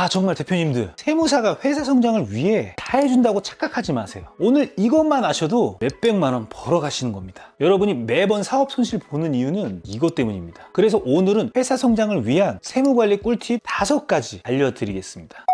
아 정말 대표님들. 세무사가 회사 성장을 위해 다 해준다고 착각하지 마세요. 오늘 이것만 아셔도 몇백만 원 벌어 가시는 겁니다. 여러분이 매번 사업 손실 보는 이유는 이것 때문입니다. 그래서 오늘은 회사 성장을 위한 세무관리 꿀팁 다섯 가지 알려드리겠습니다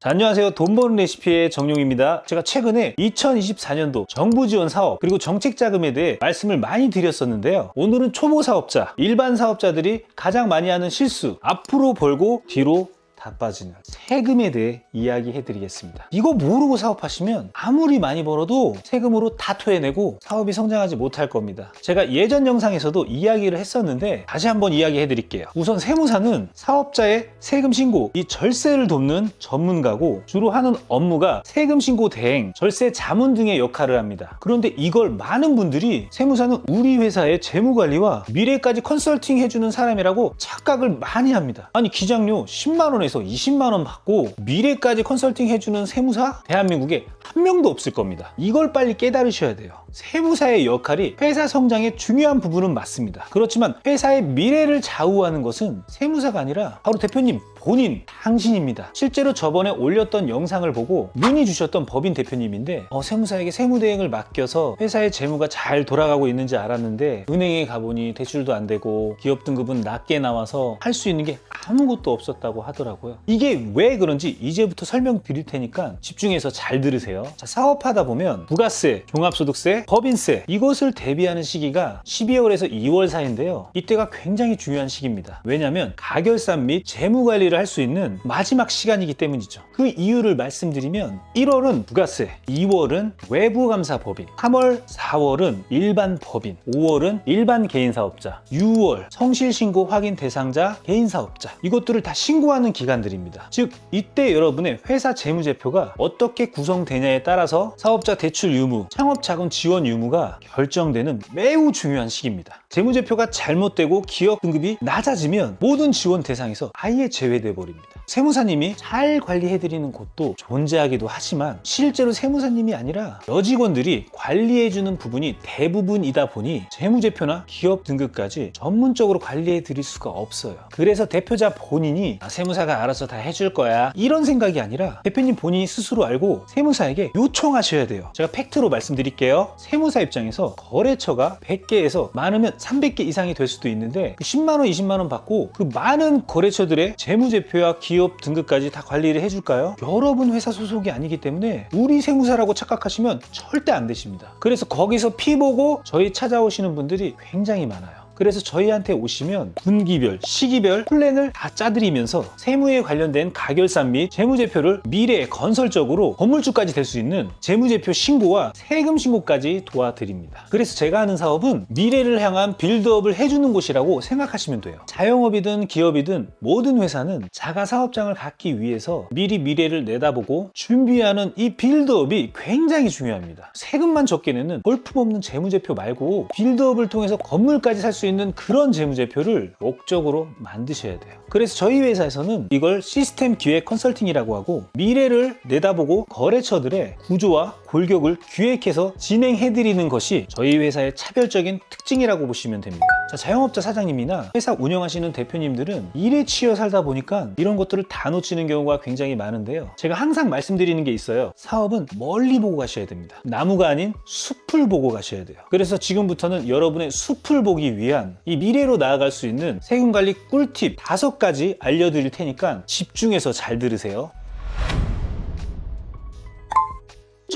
자, 안녕하세요. 돈 버는 레시피의 정용입니다. 제가 최근에 2024년도 정부 지원 사업 그리고 정책 자금에 대해 말씀을 많이 드렸었는데요. 오늘은 초보 사업자, 일반 사업자들이 가장 많이 하는 실수, 앞으로 벌고 뒤로 다 빠지는 세금에 대해 이야기해 드리겠습니다. 이거 모르고 사업하시면 아무리 많이 벌어도 세금으로 다 토해내고 사업이 성장하지 못할 겁니다. 제가 예전 영상에서도 이야기를 했었는데 다시 한번 이야기해 드릴게요. 우선 세무사는 사업자의 세금 신고, 이 절세를 돕는 전문가고 주로 하는 업무가 세금 신고 대행, 절세 자문 등의 역할을 합니다. 그런데 이걸 많은 분들이 세무사는 우리 회사의 재무 관리와 미래까지 컨설팅 해주는 사람이라고 착각을 많이 합니다. 아니 기장료 10만 원에서 20만 원 받고 미래까지 컨설팅 해주는 세무사 대한민국에 한 명도 없을 겁니다. 이걸 빨리 깨달으셔야 돼요. 세무사의 역할이 회사 성장의 중요한 부분은 맞습니다. 그렇지만 회사의 미래를 좌우하는 것은 세무사가 아니라 바로 대표님 본인 당신입니다. 실제로 저번에 올렸던 영상을 보고 문의 주셨던 법인 대표님인데 어, 세무사에게 세무대행을 맡겨서 회사의 재무가 잘 돌아가고 있는지 알았는데 은행에 가보니 대출도 안 되고 기업 등급은 낮게 나와서 할 수 있는 게 아무것도 없었다고 하더라고요. 이게 왜 그런지 이제부터 설명 드릴 테니까 집중해서 잘 들으세요. 자, 사업하다 보면 부가세, 종합소득세, 법인세 이것을 대비하는 시기가 12월에서 2월 사이인데요. 이때가 굉장히 중요한 시기입니다. 왜냐하면 가결산 및 재무 관리를 할 수 있는 마지막 시간이기 때문이죠. 그 이유를 말씀드리면 1월은 부가세, 2월은 외부감사 법인, 3월, 4월은 일반 법인, 5월은 일반 개인 사업자, 6월 성실신고 확인 대상자 개인 사업자 이것들을 다 신고하는 기간들입니다. 즉 이때 여러분의 회사 재무제표가 어떻게 구성되냐에 따라서 사업자 대출 유무, 창업 자금 지원 유무가 결정되는 매우 중요한 시기입니다. 재무제표가 잘못되고 기업 등급이 낮아지면 모든 지원 대상에서 아예 제외돼 버립니다. 세무사님이 잘 관리해드리는 곳도 존재하기도 하지만 실제로 세무사님이 아니라 여직원들이 관리해주는 부분이 대부분이다 보니 재무제표나 기업 등급까지 전문적으로 관리해드릴 수가 없어요. 그래서 대표자 본인이 아, 세무사가 알아서 다 해줄 거야 이런 생각이 아니라 대표님 본인이 스스로 알고 세무사에게 요청하셔야 돼요. 제가 팩트로 말씀드릴게요. 세무사 입장에서 거래처가 100개에서 많으면 300개 이상이 될 수도 있는데 10만 원, 20만 원 받고 그 많은 거래처들의 재무제표와 기업 등급까지 다 관리를 해줄까요? 여러분 회사 소속이 아니기 때문에 우리 세무사라고 착각하시면 절대 안 되십니다. 그래서 거기서 피 보고 저희 찾아오시는 분들이 굉장히 많아요. 그래서 저희한테 오시면 분기별, 시기별 플랜을 다 짜드리면서 세무에 관련된 가결산 및 재무제표를 미래에 건설적으로 건물주까지 될 수 있는 재무제표 신고와 세금 신고까지 도와드립니다. 그래서 제가 하는 사업은 미래를 향한 빌드업을 해주는 곳이라고 생각하시면 돼요. 자영업이든 기업이든 모든 회사는 자가 사업장을 갖기 위해서 미리 미래를 내다보고 준비하는 이 빌드업이 굉장히 중요합니다. 세금만 적게 내는 볼품없는 재무제표 말고 빌드업을 통해서 건물까지 살 수 있는 그런 재무제표를 목적으로 만드셔야 돼요. 그래서 저희 회사에서는 이걸 시스템 기획 컨설팅이라고 하고 미래를 내다보고 거래처들의 구조와 골격을 기획해서 진행해드리는 것이 저희 회사의 차별적인 특징이라고 보시면 됩니다. 자, 자영업자 사장님이나 회사 운영하시는 대표님들은 일에 치여 살다 보니까 이런 것들을 다 놓치는 경우가 굉장히 많은데요. 제가 항상 말씀드리는 게 있어요. 사업은 멀리 보고 가셔야 됩니다. 나무가 아닌 숲을 보고 가셔야 돼요. 그래서 지금부터는 여러분의 숲을 보기 위한 이 미래로 나아갈 수 있는 세금 관리 꿀팁 다섯 가지 알려드릴 테니까 집중해서 잘 들으세요.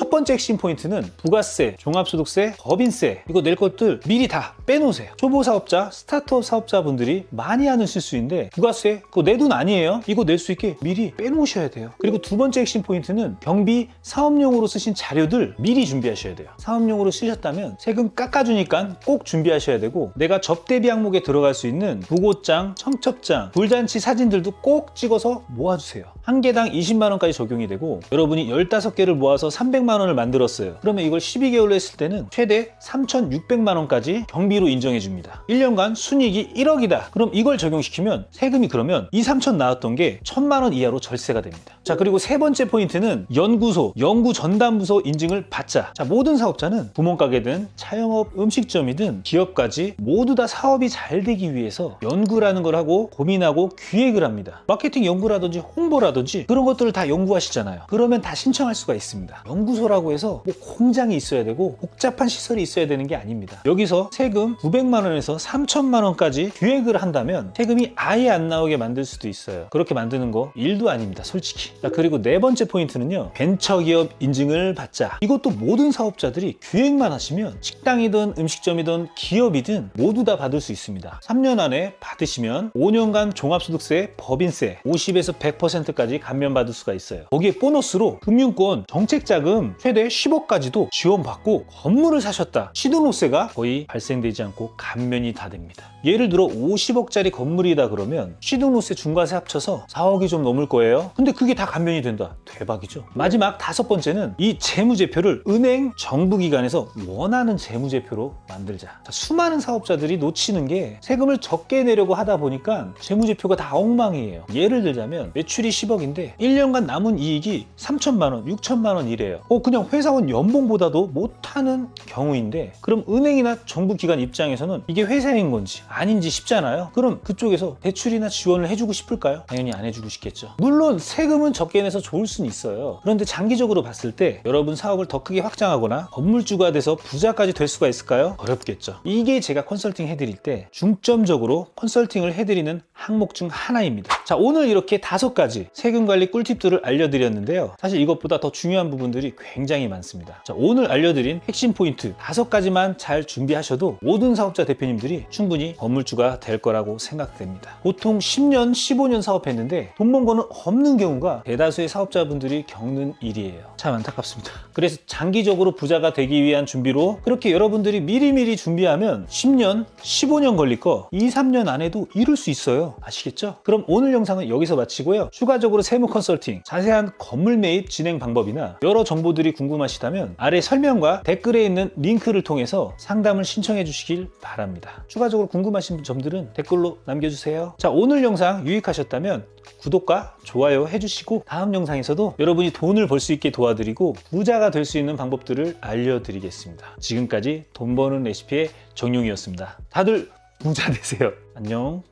첫 번째 핵심 포인트는 부가세, 종합소득세, 법인세 이거 낼 것들 미리 다 빼놓으세요. 초보 사업자, 스타트업 사업자분들이 많이 하는 실수인데 부가세 그거 내 돈 아니에요. 이거 낼 수 있게 미리 빼놓으셔야 돼요. 그리고 두 번째 핵심 포인트는 경비 사업용으로 쓰신 자료들 미리 준비하셔야 돼요. 사업용으로 쓰셨다면 세금 깎아주니까 꼭 준비하셔야 되고 내가 접대비 항목에 들어갈 수 있는 부고장, 청첩장, 불잔치 사진들도 꼭 찍어서 모아주세요. 한 개당 20만 원까지 적용이 되고 여러분이 15개를 모아서 300만 원을 만들었어요. 그러면 이걸 12개월로 했을 때는 최대 3,600만 원까지 경비 가성비로 인정해 줍니다. 1년간 순이익이 1억이다. 그럼 이걸 적용시키면 세금이 그러면 2, 3천 나왔던 게 1천만 원 이하로 절세가 됩니다. 자, 그리고 세 번째 포인트는 연구소, 연구 전담부서 인증을 받자. 자, 모든 사업자는 구멍가게든 차영업 음식점이든 기업까지 모두 다 사업이 잘 되기 위해서 연구라는 걸 하고 고민하고 기획을 합니다. 마케팅 연구라든지 홍보라든지 그런 것들을 다 연구하시잖아요. 그러면 다 신청할 수가 있습니다. 연구소라고 해서 뭐 공장이 있어야 되고 복잡한 시설이 있어야 되는 게 아닙니다. 여기서 세금 900만 원에서 3천만 원까지 기획을 한다면 세금이 아예 안 나오게 만들 수도 있어요. 그렇게 만드는 거 일도 아닙니다. 솔직히. 자, 그리고 네 번째 포인트는요. 벤처기업 인증을 받자. 이것도 모든 사업자들이 기획만 하시면 식당이든 음식점이든 기업이든 모두 다 받을 수 있습니다. 3년 안에 받으시면 5년간 종합소득세, 법인세 50에서 100%까지 감면받을 수가 있어요. 거기에 보너스로 금융권 정책자금 최대 10억까지도 지원받고 건물을 사셨다. 시도노세가 거의 발생되지 않고 감면이 다 됩니다. 예를 들어 50억짜리 건물이다 그러면 시도노세 중과세 합쳐서 4억이 좀 넘을 거예요. 근데 그게 다 감면이 된다. 대박이죠. 마지막 다섯 번째는 이 재무제표를 은행, 정부기관에서 원하는 재무제표로 만들자. 자, 수많은 사업자들이 놓치는 게 세금을 적게 내려고 하다 보니까 재무제표가 다 엉망이에요. 예를 들자면 매출이 10억 인데 1년간 남은 이익이 3천만 원, 6천만 원 이래요. 어, 그냥 회사원 연봉보다도 못하는 경우인데 그럼 은행이나 정부기관 입장에서는 이게 회사인 건지 아닌지 싶잖아요. 그럼 그쪽에서 대출이나 지원을 해주고 싶을까요? 당연히 안 해주고 싶겠죠. 물론 세금은 적게 내서 좋을 수는 있어요. 그런데 장기적으로 봤을 때 여러분 사업을 더 크게 확장하거나 건물주가 돼서 부자까지 될 수가 있을까요? 어렵겠죠. 이게 제가 컨설팅 해드릴 때 중점적으로 컨설팅을 해드리는 항목 중 하나입니다. 자, 오늘 이렇게 다섯 가지 세금 관리 꿀팁들을 알려드렸는데요. 사실 이것보다 더 중요한 부분들이 굉장히 많습니다. 자, 오늘 알려드린 핵심 포인트 다섯 가지만 잘 준비하셔도 모든 사업자 대표님들이 충분히 건물주가 될 거라고 생각됩니다. 보통 10년, 15년 사업했는데 돈 번 거는 없는 경우가 대다수의 사업자분들이 겪는 일이에요. 참 안타깝습니다. 그래서 장기적으로 부자가 되기 위한 준비로 그렇게 여러분들이 미리미리 준비하면 10년, 15년 걸릴 거 2, 3년 안에도 이룰 수 있어 요. 아시겠죠? 그럼 오늘 영상은 여기서 마치고요. 추가적으로 세무 컨설팅, 자세한 건물 매입 진행 방법이나 여러 정보들이 궁금하시다면 아래 설명과 댓글에 있는 링크를 통해서 상담을 신청해 주시길 바랍니다. 추가적으로 궁금하신 점들은 댓글로 남겨주세요. 자, 오늘 영상 유익하셨다면 구독과 좋아요 해주시고 다음 영상에서도 여러분이 돈을 벌 수 있게 도와드리고 부자가 될 수 있는 방법들을 알려드리겠습니다. 지금까지 돈 버는 레시피의 정용이었습니다. 다들 부자 되세요. 안녕.